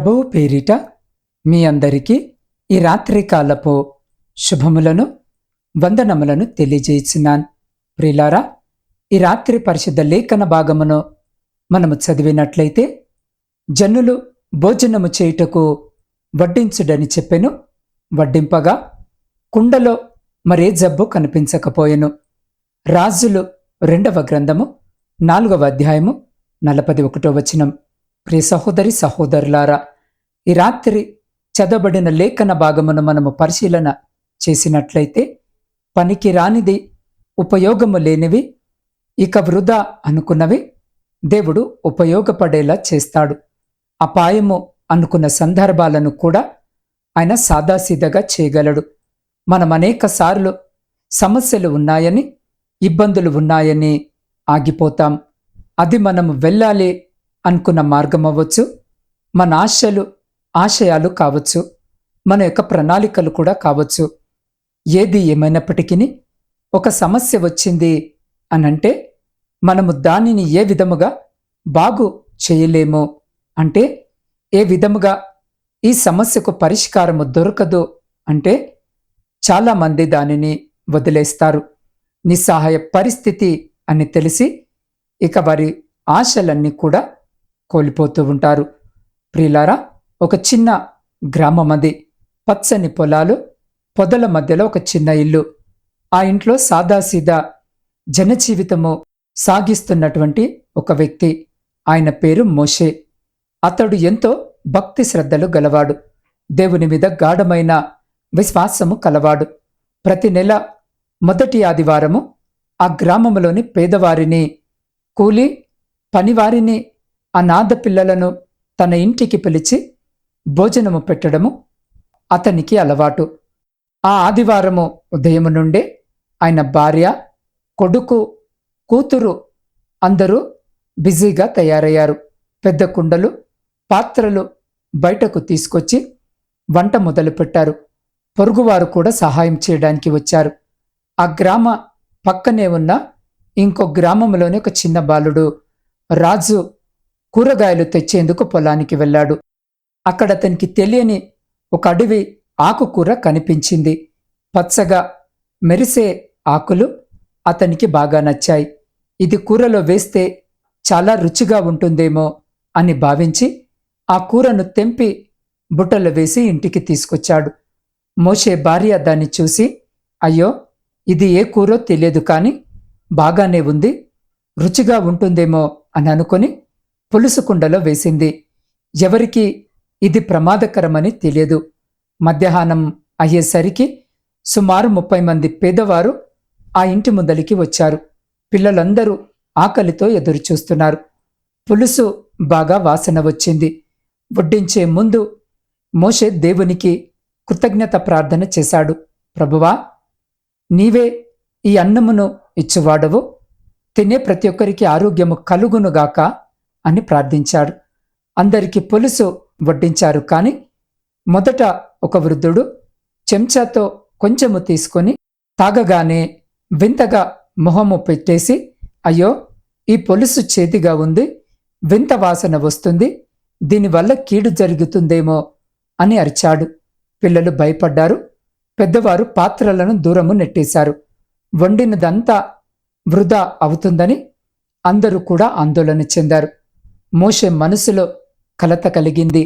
ప్రభువు పేరిట మీ అందరికీ ఈ రాత్రికాలపు శుభములను వందనములను తెలియజేసినాన్. ప్రిలారా ఈ రాత్రి పరిశుద్ధ లేఖన భాగమును మనము చదివినట్లయితే జనులు భోజనము చేయుటకు వడ్డించుడని చెప్పెను. వడ్డింపగా కుండలో మరే జబ్బు కనిపించకపోయెను. రాజులు రెండవ గ్రంథము నాలుగవ అధ్యాయము నలపది ఒకటో వచనం. ప్రియ సహోదరి సహోదరులారా ఈ రాత్రి చదవబడిన లేఖన భాగమును మనము పరిశీలన చేసినట్లయితే పనికి రానిది ఉపయోగము లేనివి ఇక వృధా అనుకున్నవి దేవుడు ఉపయోగపడేలా చేస్తాడు. అపాయము అనుకున్న సందర్భాలను కూడా ఆయన సాదాసీదగా చేయగలడు. మనం అనేక సార్లు సమస్యలు ఉన్నాయని ఇబ్బందులు ఉన్నాయని ఆగిపోతాం. అది మనం వెళ్ళాలి అనుకున్న మార్గం అవ్వచ్చు మన ఆశలు ఆశయాలు కావచ్చు మన యొక్క ప్రణాళికలు కూడా కావచ్చు. ఏది ఏమైనప్పటికీ ఒక సమస్య వచ్చింది అనంటే మనము దానిని ఏ విధముగా బాగు చేయలేము అంటే ఏ విధముగా ఈ సమస్యకు పరిష్కారము దొరకదు అంటే చాలామంది దానిని వదిలేస్తారు. నిస్సహాయ పరిస్థితి అని తెలిసి ఇక వారి ఆశలన్నీ కూడా కోల్పోతూ ఉంటారు. ప్రియులారా ఒక చిన్న గ్రామం అది. పచ్చని పొలాలు పొదల మధ్యలో ఒక చిన్న ఇల్లు. ఆ ఇంట్లో సాదాసీదా జనజీవితము సాగిస్తున్నటువంటి ఒక వ్యక్తి. ఆయన పేరు మోషే. అతడు ఎంతో భక్తి శ్రద్ధలు గలవాడు. దేవుని మీద గాఢమైన విశ్వాసము కలవాడు. ప్రతి నెల మొదటి ఆదివారము ఆ గ్రామంలోని పేదవారిని కూలి పనివారిని అనాథ పిల్లలను తన ఇంటికి పిలిచి భోజనము పెట్టడము అతనికి అలవాటు. ఆ ఆదివారము ఉదయము నుండే ఆయన భార్య కొడుకు కూతురు అందరూ బిజీగా తయారయ్యారు. పెద్ద కుండలు పాత్రలు బయటకు తీసుకొచ్చి వంట మొదలుపెట్టారు పొరుగువారు కూడా సహాయం చేయడానికి వచ్చారు. ఆ గ్రామ పక్కనే ఉన్న ఇంకో గ్రామంలోని ఒక చిన్న బాలుడు రాజు కూరగాయలు తెచ్చేందుకు పొలానికి వెళ్ళాడు. అక్కడ అతనికి తెలియని ఒక అడవి ఆకుకూర కనిపించింది. పచ్చగా మెరిసే ఆకులు అతనికి బాగా నచ్చాయి. ఇది కూరలో వేస్తే చాలా రుచిగా ఉంటుందేమో అని భావించి ఆ కూరను తెంపి బుట్టలో వేసి ఇంటికి తీసుకొచ్చాడు. మోషే భార్య దాన్ని చూసి అయ్యో ఇది ఏ కూరో తెలియదు కానీ బాగానే ఉంది రుచిగా ఉంటుందేమో అని అనుకొని పులుసు కుండలో వేసింది. ఎవరికి ఇది ప్రమాదకరమని తెలియదు. మధ్యాహ్నం అయ్యేసరికి సుమారు ముప్పై మంది పేదవారు ఆ ఇంటి ముందలికి వచ్చారు. పిల్లలందరూ ఆకలితో ఎదురుచూస్తున్నారు. పులుసు బాగా వాసన వచ్చింది. వడ్డించే ముందు మోషే దేవునికి కృతజ్ఞత ప్రార్థన చేశాడు. ప్రభువా నీవే ఈ అన్నమును ఇచ్చువాడవు. తినే ప్రతి ఒక్కరికి ఆరోగ్యము కలుగునుగాక అని ప్రార్థించాడు. అందరికీ పులుసు వడ్డించారు. కాని మొదట ఒక వృద్ధుడు చెంచాతో కొంచెము తీసుకొని తాగగానే వింతగా మొహము పెట్టేసి అయ్యో ఈ పొలుసు చేతిగా ఉంది వింత వాసన వస్తుంది దీనివల్ల కీడు జరుగుతుందేమో అని అరిచాడు. పిల్లలు భయపడ్డారు. పెద్దవారు పాత్రలను దూరము నెట్టేశారు. వండినదంతా వృధా అవుతుందని అందరూ కూడా ఆందోళన చెందారు. మోషే మనసులో కలత కలిగింది.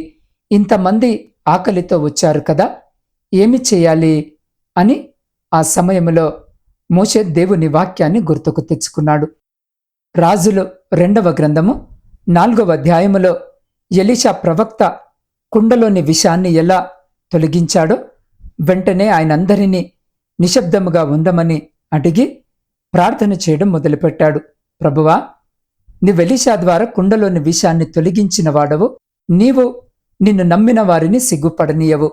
ఇంతమంది ఆకలితో వచ్చారు కదా ఏమి చేయాలి అని ఆ సమయంలో మోషే దేవుని వాక్యాన్ని గుర్తుకు తెచ్చుకున్నాడు. రాజులు రెండవ గ్రంథము నాలుగవ అధ్యాయములో ఎలిషా ప్రవక్త కుండలోని విషాన్ని ఎలా తొలగించాడో వెంటనే ఆయనందరినీ నిశ్శబ్దముగా ఉందమని అడిగి ప్రార్థన చేయడం మొదలుపెట్టాడు. ప్రభువా నీవెలిషా ద్వారా కుండలోని విషాన్ని తొలగించిన వాడవు నీవు నిన్ను నమ్మిన వారిని సిగ్గుపడనీయవు.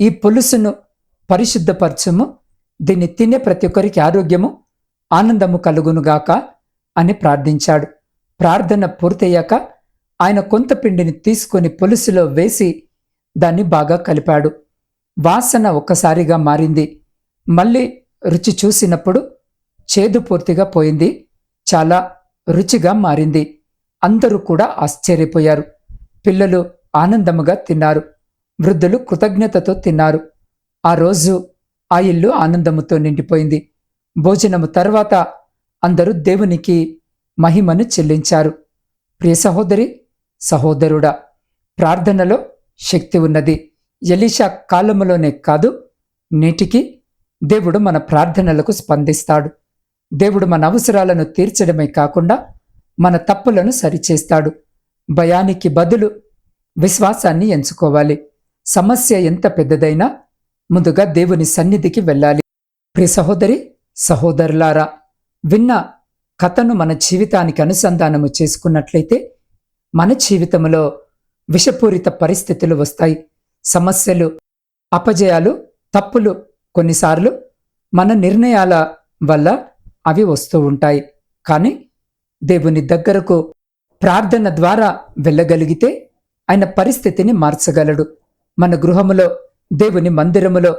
ఈ పులుసును పరిశుద్ధపరచము దీన్ని తినే ప్రతి ఒక్కరికి ఆరోగ్యము ఆనందము కలుగునుగాక అని ప్రార్థించాడు. ప్రార్థన పూర్తయ్యాక ఆయన కొంత పిండిని తీసుకొని పులుసులో వేసి దాన్ని బాగా కలిపాడు. వాసన ఒక్కసారిగా మారింది. మళ్ళీ రుచి చూసినప్పుడు చేదు పూర్తిగా పోయింది. చాలా రుచిగా మారింది. అందరూ కూడా ఆశ్చర్యపోయారు. పిల్లలు ఆనందముగా తిన్నారు. వృద్ధులు కృతజ్ఞతతో తిన్నారు. ఆ రోజు ఆ ఇల్లు ఆనందముతో నిండిపోయింది. భోజనము తర్వాత అందరూ దేవునికి మహిమను చెల్లించారు. ప్రియ సహోదరి సహోదరుడా ప్రార్థనలో శక్తి ఉన్నది. ఎలీషా కాలములోనే కాదు నేటికి దేవుడు మన ప్రార్థనలకు స్పందిస్తాడు. దేవుడు మన అవసరాలను తీర్చడమే కాకుండా మన తప్పులను సరిచేస్తాడు. భయానికి బదులు విశ్వాసాన్ని ఎంచుకోవాలి. సమస్య ఎంత పెద్దదైనా ముందుగా దేవుని సన్నిధికి వెళ్ళాలి. ప్రి సహోదరి సహోదరులారా విన్న కథను మన జీవితానికి అనుసంధానము చేసుకున్నట్లయితే మన జీవితంలో విషపూరిత పరిస్థితులు వస్తాయి. సమస్యలు అపజయాలు తప్పులు కొన్నిసార్లు మన నిర్ణయాల వల్ల అవి వస్తూ ఉంటాయి. కానీ దేవుని దగ్గరకు ప్రార్థన ద్వారా వెళ్ళగలిగితే ఆయన పరిస్థితిని మార్చగలడు. మన గృహములో దేవుని మందిరములో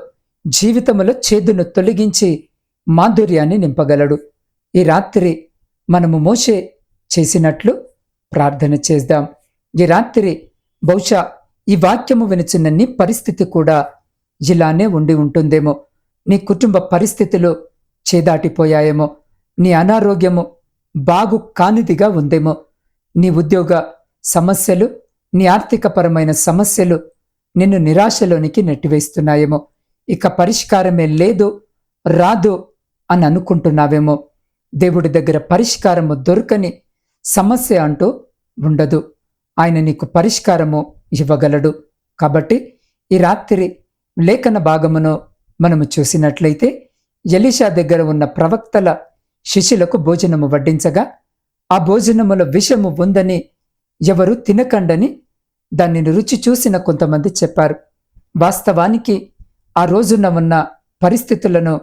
జీవితములో చేదును తొలగించి మాధుర్యాన్ని నింపగలడు. ఈ రాత్రి మనము మోసే చేసినట్లు ప్రార్థన చేద్దాం. ఈ రాత్రి బహుశా ఈ వాక్యము వినిచిన నీ పరిస్థితి కూడా ఇలానే ఉండి ఉంటుందేమో. నీ కుటుంబ పరిస్థితులు చేదాటిపోయాయేమో. నీ అనారోగ్యము బాగు కానిదిగా ఉందేమో. నీ ఉద్యోగ సమస్యలు నీ ఆర్థికపరమైన సమస్యలు నిన్ను నిరాశలోనికి నెట్టివేస్తున్నాయేమో. ఇక పరిష్కారమే లేదు రాదు అని అనుకుంటున్నావేమో. దేవుడి దగ్గర పరిష్కారము దొరకని సమస్య అంటూ ఉండదు. ఆయన నీకు పరిష్కారము ఇవ్వగలడు. కాబట్టి ఈ రాత్రి లేఖన భాగమును మనము చూసినట్లయితే ఎలిషా దగ్గర ఉన్న ప్రవక్తల శిష్యులకు భోజనము వడ్డించగా ఆ భోజనములో విషము ఉందని ఎవరు తినకండని దానిని రుచి చూసిన కొంతమంది చెప్పారు. వాస్తవానికి ఆ రోజున ఉన్న పరిస్థితులను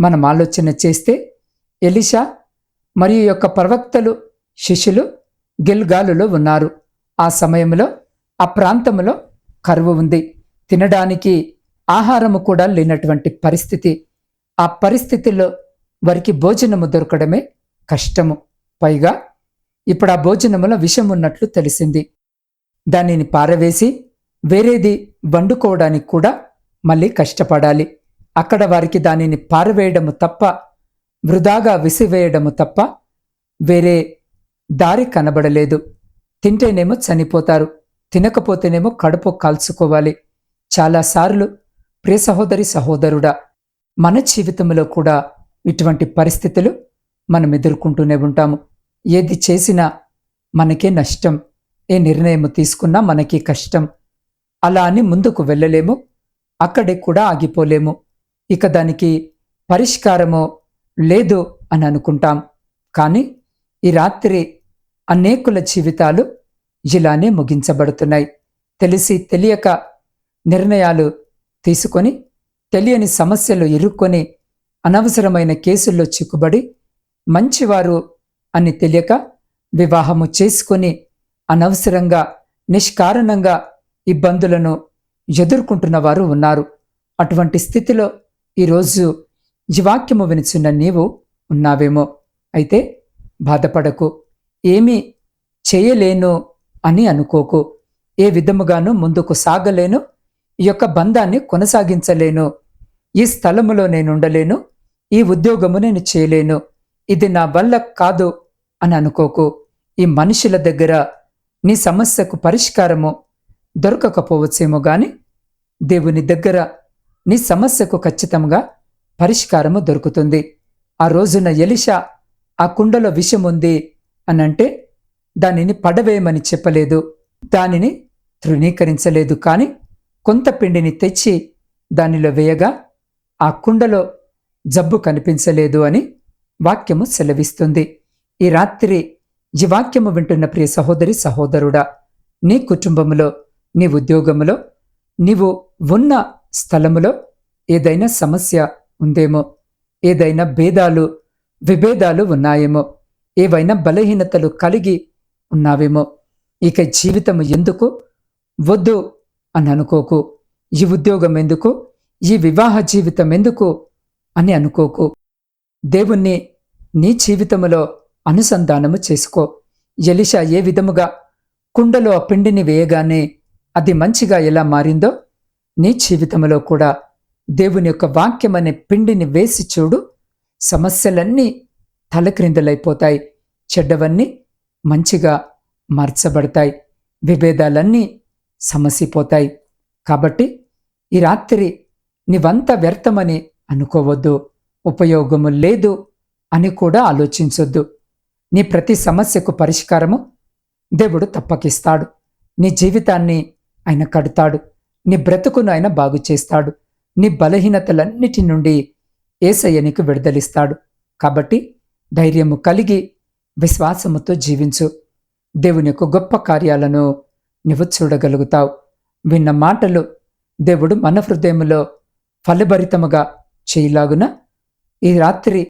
మనం ఆలోచన చేస్తే ఎలిషా మరియు యొక్క ప్రవక్తలు శిష్యులు గిల్గాలులో ఉన్నారు. ఆ సమయంలో ఆ ప్రాంతంలో కరువు ఉంది. తినడానికి ఆహారము కూడా లేనటువంటి పరిస్థితి. ఆ పరిస్థితిలో వారికి భోజనము దొరకడమే కష్టము. పైగా ఇప్పుడు ఆ భోజనములో విషం ఉన్నట్లు తెలిసింది. దానిని పారవేసి వేరేది వండుకోవడానికి కూడా మళ్ళీ కష్టపడాలి. అక్కడ వారికి దానిని పారవేయడము తప్ప వృధాగా విసివేయడము తప్ప వేరే దారి కనబడలేదు. తింటేనేమో చనిపోతారు తినకపోతేనేమో కడుపు కాల్చుకోవాలి. చాలాసార్లు ప్రియ సహోదరి సహోదరుడా మన జీవితంలో కూడా ఇటువంటి పరిస్థితులు మనం ఎదుర్కొంటూనే ఉంటాము. ఏది చేసినా మనకే నష్టం ఏ నిర్ణయం తీసుకున్నా మనకి కష్టం. అలా అని ముందుకు వెళ్ళలేము అక్కడే కూడా ఆగిపోలేము. ఇక దానికి పరిష్కారమో లేదు అని అనుకుంటాం. కానీ ఈ రాత్రి అనేకుల జీవితాలు ఇలానే ముగించబడుతున్నాయి. తెలిసి తెలియక నిర్ణయాలు తీసుకొని తెలియని సమస్యలు ఇరుక్కొని అనవసరమైన కేసుల్లో చిక్కుబడి మంచివారు అని తెలియక వివాహము చేసుకొని అనవసరంగా నిష్కారణంగా ఇబ్బందులను ఎదుర్కొంటున్న వారు ఉన్నారు. అటువంటి స్థితిలో ఈరోజు ఈ వాక్యము వినిచున్న నీవు ఉన్నావేమో. అయితే బాధపడకు. ఏమీ చేయలేను అని అనుకోకు. ఏ విధముగాను ముందుకు సాగలేను. ఈ యొక్క బంధాన్ని కొనసాగించలేను. ఈ స్థలములో నేనుండలేను ఈ ఉద్యోగము నేను చేయలేను. ఇది నా వల్ల కాదు అని అనుకోకు. ఈ మనుషుల దగ్గర నీ సమస్యకు పరిష్కారము దొరకకపోవచ్చేమో గాని దేవుని దగ్గర నీ సమస్యకు ఖచ్చితంగా పరిష్కారము దొరుకుతుంది. ఆ రోజున ఎలిషా ఆ కుండలో విషం ఉంది అనంటే దానిని పడవేయమని చెప్పలేదు. దానిని తృణీకరించలేదు కాని కొంత పిండిని తెచ్చి దానిలో వేయగా ఆ కుండలో జబ్బు కనిపించలేదు అని వాక్యము సెలవిస్తుంది. ఈ రాత్రి ఈ వాక్యము వింటున్న ప్రియ సహోదరి సహోదరుడా నీ కుటుంబములో నీ ఉద్యోగములో నీవు ఉన్న స్థలములో ఏదైనా సమస్య ఉందేమో ఏదైనా భేదాలు విభేదాలు ఉన్నాయేమో ఏవైనా బలహీనతలు కలిగి ఉన్నావేమో ఇక జీవితము ఎందుకు? వద్దు అని అనుకోకు. ఈ ఉద్యోగం ఎందుకు? ఈ వివాహ జీవితం ఎందుకు? అని అనుకోకు. దేవుణ్ణి నీ జీవితములో అనుసంధానము చేసుకో. ఎలిషా ఏ విధముగా కుండలో ఆ పిండిని వేయగానే అది మంచిగా ఎలా మారిందో నీ జీవితంలో కూడా దేవుని యొక్క వాక్యం అనే పిండిని వేసి చూడు. సమస్యలన్నీ తలక్రిందులైపోతాయి. చెడ్డవన్నీ మంచిగా మార్చబడతాయి. విభేదాలన్నీ సమసిపోతాయి. కాబట్టి ఈ రాత్రి నీవంత వ్యర్థమని అనుకోవద్దు. ఉపయోగము లేదు అని కూడా ఆలోచించొద్దు. నీ ప్రతి సమస్యకు పరిష్కారము దేవుడు తప్పకిస్తాడు. నీ జీవితాన్ని ఆయన కడతాడు. నీ బ్రతుకును ఆయన బాగు చేస్తాడు. నీ బలహీనతలన్నిటి నుండి ఏసయ్యనికి విడుదలిస్తాడు. కాబట్టి ధైర్యము కలిగి విశ్వాసముతో జీవించు. దేవుని యొక్క గొప్ప కార్యాలను నువ్వు చూడగలుగుతావు. విన్న మాటలు దేవుడు మన హృదయములో ఫలభరితముగా చేయలాగున ఈ రాత్రి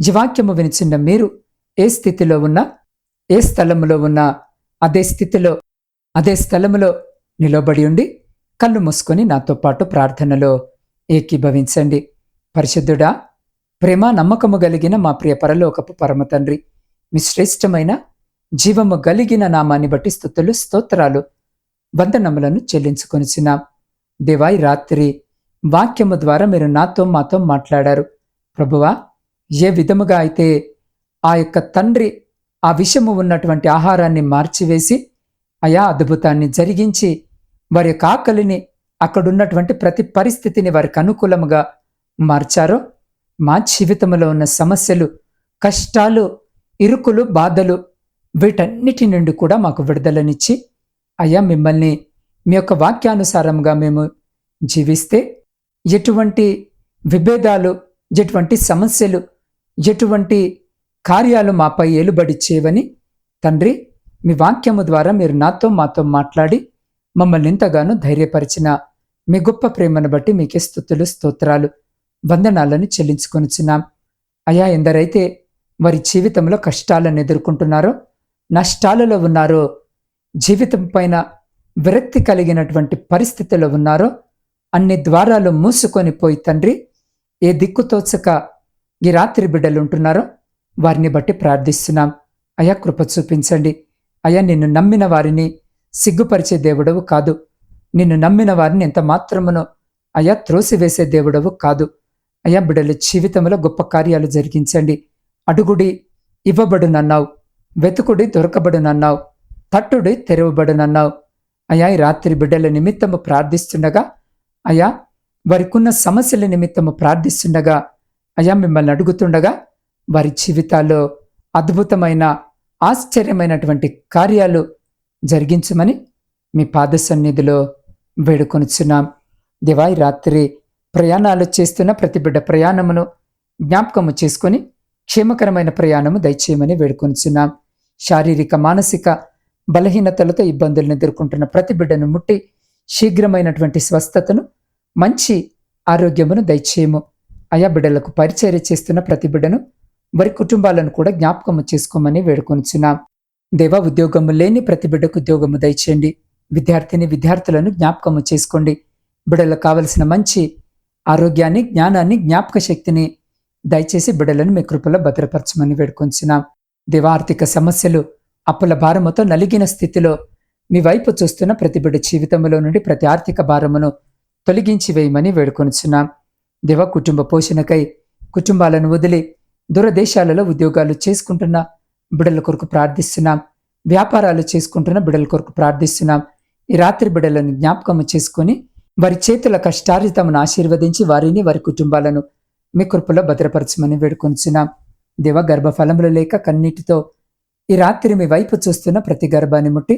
జీవాక్యము వినిచిన్న మీరు ఏ స్థితిలో ఉన్నా ఏ స్థలములో ఉన్నా అదే స్థితిలో అదే స్థలములో నిలబడి ఉండి కళ్ళు మూసుకొని నాతో పాటు ప్రార్థనలో ఏకీభవించండి. పరిశుద్ధుడా ప్రేమ నమ్మకము కలిగిన మా ప్రియ పరలోకపు పరమ తండ్రి మీ శ్రేష్టమైన జీవము కలిగిన నామాన్ని బట్టి స్థుతులు స్తోత్రాలు వందనములను చెల్లించుకొనిచున్నాం. దేవాయి రాత్రి వాక్యము ద్వారా మీరు నాతో మాతో మాట్లాడారు. ప్రభువా ఏ విధముగా అయితే ఆ యొక్క తండ్రి ఆ విషము ఉన్నటువంటి ఆహారాన్ని మార్చివేసి అయా అద్భుతాన్ని జరిగించి వారి యొక్క ఆకలిని అక్కడున్నటువంటి ప్రతి పరిస్థితిని వారికి అనుకూలముగా మార్చారో మా జీవితంలో ఉన్న సమస్యలు కష్టాలు ఇరుకులు బాధలు వీటన్నిటి నుండి కూడా మాకు విడుదలనిచ్చి అయ్యా మిమ్మల్ని మీ యొక్క వాక్యానుసారంగా మేము జీవిస్తే ఎటువంటి విభేదాలు ఎటువంటి సమస్యలు ఎటువంటి కార్యాలు మాపై ఏలుబడి చేయవని తండ్రి మీ వాక్యము ద్వారా మీరు నాతో మాతో మాట్లాడి మమ్మల్ని ఎంతగానో ధైర్యపరిచిన మీ గొప్ప ప్రేమను బట్టి మీకే స్థుతులు స్తోత్రాలు వందనాలను చెల్లించుకొనిచున్నాం. అయా ఎందరైతే వారి జీవితంలో కష్టాలను ఎదుర్కొంటున్నారో నష్టాలలో ఉన్నారో జీవితం పైన విరక్తి కలిగినటువంటి పరిస్థితిలో ఉన్నారో అన్ని ద్వారాలు మూసుకొని పోయి తండ్రి ఏ దిక్కు తోచక ఈ రాత్రి బిడ్డలు ఉంటున్నారో వారిని బట్టి ప్రార్థిస్తున్నాం. అయా కృప చూపించండి. అయా నిన్ను నమ్మిన వారిని సిగ్గుపరిచే దేవుడవు కాదు. నిన్ను నమ్మిన వారిని ఎంత మాత్రమునో అయా త్రోసివేసే దేవుడవు కాదు. అయా బిడ్డల జీవితంలో గొప్ప కార్యాలు జరిగించండి. అడుగుడి ఇవ్వబడునన్నావు. వెతుకుడి దొరకబడునన్నావు. తట్టుడి తెరవబడునన్నావు. అయా ఈ రాత్రి బిడ్డల నిమిత్తము ప్రార్థిస్తుండగా అయా వారికున్న సమస్యల నిమిత్తము ప్రార్థిస్తుండగా అయా మిమ్మల్ని అడుగుతుండగా వారి జీవితాల్లో అద్భుతమైన ఆశ్చర్యమైనటువంటి కార్యాలు జరిగించమని మీ పాద సన్నిధిలో వేడుకొనుచున్నాం. దివాయి రాత్రి ప్రయాణాలు చేస్తున్న ప్రతి బిడ్డ ప్రయాణమును జ్ఞాపకము చేసుకొని క్షేమకరమైన ప్రయాణము దయచేయమని వేడుకొనిచున్నాం. శారీరక మానసిక బలహీనతలతో ఇబ్బందులను ఎదుర్కొంటున్న ప్రతి బిడ్డను ముట్టి శీఘ్రమైనటువంటి స్వస్థతను మంచి ఆరోగ్యమును దయచేయము. అయా బిడ్డలకు పరిచర్య చేస్తున్న ప్రతి బిడ్డను వారి కుటుంబాలను కూడా జ్ఞాపకము చేసుకోమని వేడుకొనుచున్నాం. దేవ ఉద్యోగము లేని ప్రతి బిడ్డకు ఉద్యోగము దయచేయండి. విద్యార్థిని విద్యార్థులను జ్ఞాపకము చేసుకోండి. బిడ్డలకు కావలసిన మంచి ఆరోగ్యాన్ని జ్ఞానాన్ని జ్ఞాపక శక్తిని దయచేసి బిడ్డలను మీ కృపలో భద్రపరచమని వేడుకొంచున్నాం దేవార్థిక సమస్యలు అప్పుల భారముతో నలిగిన స్థితిలో మీ వైపు చూస్తున్న ప్రతి బిడ్డ జీవితంలో నుండి ప్రతి ఆర్థిక భారమును తొలగించి వేయమని వేడుకొనిచున్నాం. దేవ కుటుంబ పోషణకై కుటుంబాలను వదిలి దూరదేశాలలో ఉద్యోగాలు చేసుకుంటున్న బిడల కొరకు ప్రార్థిస్తున్నాం. వ్యాపారాలు చేసుకుంటున్న బిడల కొరకు ప్రార్థిస్తున్నాం. ఈ రాత్రి బిడలను జ్ఞాపకము చేసుకుని వారి చేతుల కష్టార్జితమును ఆశీర్వదించి వారిని వారి కుటుంబాలను మీ కృపలో భద్రపరచమని వేడుకొంచున్నాం దేవ గర్భఫలములు లేక కన్నీటితో ఈ రాత్రి మీ వైపు చూస్తున్న ప్రతి గర్భాన్ని ముట్టి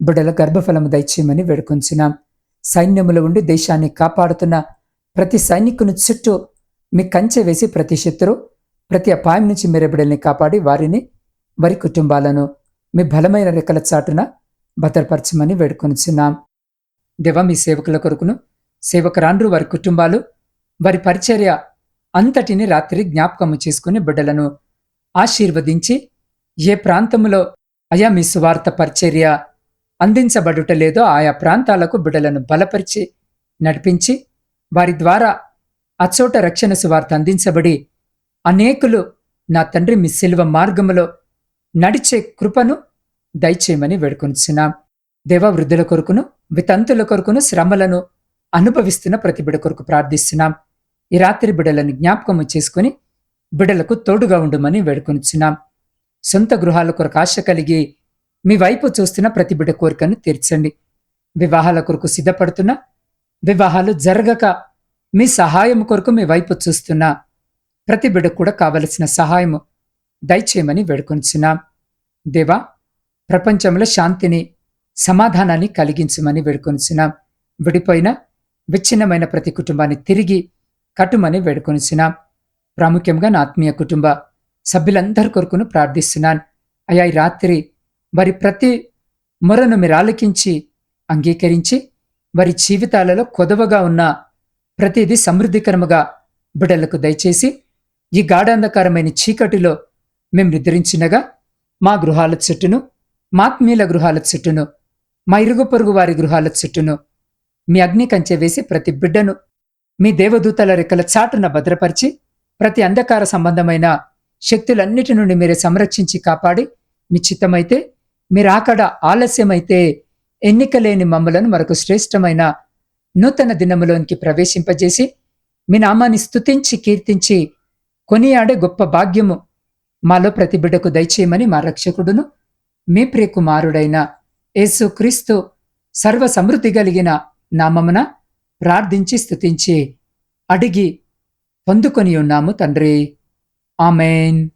బిడల గర్భఫలము దయచేయమని వేడుకొంచున్నాం సైన్యములో ఉండి దేశాన్ని కాపాడుతున్న ప్రతి సైనికుని చుట్టూ మీ కంచె వేసి ప్రతి శత్రు ప్రతి అపాయం నుంచి మీరు బిడ్డల్ని కాపాడి వారిని వారి కుటుంబాలను మీ బలమైన రెక్కల చాటున భద్రపరచమని వేడుకొనిచున్నాం. దేవ మీ సేవకుల కొరకును సేవకురాండ్రు వారి కుటుంబాలు వారి పరిచర్య అంతటిని రాత్రి జ్ఞాపకము చేసుకుని బిడ్డలను ఆశీర్వదించి ఏ ప్రాంతములో అయా మీ సువార్త పరిచర్య అందించబడుట లేదో ఆయా ప్రాంతాలకు బిడ్డలను బలపరిచి నడిపించి వారి ద్వారా అచోట రక్షణ సువార్త అందించబడి అనేకులు నా తండ్రి మీ శిల్వ మార్గములో నడిచే కృపను దయచేయమని వేడుకొనిచున్నాం. దేవ వృద్ధుల కొరకును వితంతుల కొరకును శ్రమలను అనుభవిస్తున్న ప్రతి బిడ కొరకు ప్రార్థిస్తున్నాం. ఈ రాత్రి బిడలను జ్ఞాపకము చేసుకుని బిడలకు తోడుగా ఉండమని వేడుకొనిచున్నాం. సొంత గృహాల కొరకు ఆశ కలిగి మీ వైపు చూస్తున్న ప్రతి బిడ కోరికను తీర్చండి. వివాహాల కొరకు సిద్ధపడుతున్న వివాహాలు జరగక మీ సహాయం కొరకు మీ వైపు చూస్తున్న ప్రతి బిడ కూడా కావలసిన సహాయము దయచేయమని వేడుకొంచున్నాం. దేవా ప్రపంచంలో శాంతిని సమాధానాన్ని కలిగించమని వేడుకొనిచున్నాం విడిపోయిన విచ్ఛిన్నమైన ప్రతి కుటుంబాన్ని తిరిగి కట్టుమని వేడుకొనిచున్నాం ప్రాముఖ్యంగా నా ఆత్మీయ కుటుంబ సభ్యులందరి కొరకును ప్రార్థిస్తున్నాను. అయా ఈ రాత్రి వారి ప్రతి మొరను మీరు ఆలకించి అంగీకరించి వారి జీవితాలలో కొదవగా ఉన్న ప్రతిదీ సమృద్ధికరముగా బిడ్డలకు దయచేసి ఈ గాఢాంధకారమైన చీకటిలో మేము నిద్రించినగా మా గృహాల చుట్టూను మా ఆత్మీయుల గృహాల చుట్టూను మా ఇరుగు పొరుగు వారి గృహాల చుట్టూను మీ అగ్ని కంచె వేసి ప్రతి బిడ్డను మీ దేవదూతల రెక్కల చాటున భద్రపరిచి ప్రతి అంధకార సంబంధమైన శక్తులన్నిటి నుండి మీరే సంరక్షించి కాపాడి మీ చిత్తమైతే మీరు ఆకడ ఆలస్యమైతే ఎన్నికలేని మమ్మలను మరొక శ్రేష్టమైన నూతన దినములోనికి ప్రవేశింపజేసి మీ నామాన్ని స్తుతించి కీర్తించి కొనియాడే గొప్ప భాగ్యము మాలో ప్రతి బిడ్డకు దయచేయమని మా రక్షకుడును మీ ప్రియకుమారుడైన యేసుక్రీస్తు సర్వ సమృద్ధి కలిగిన నామమున ప్రార్థించి స్థుతించి అడిగి పొందుకొని ఉన్నాము తండ్రి. ఆమెన్.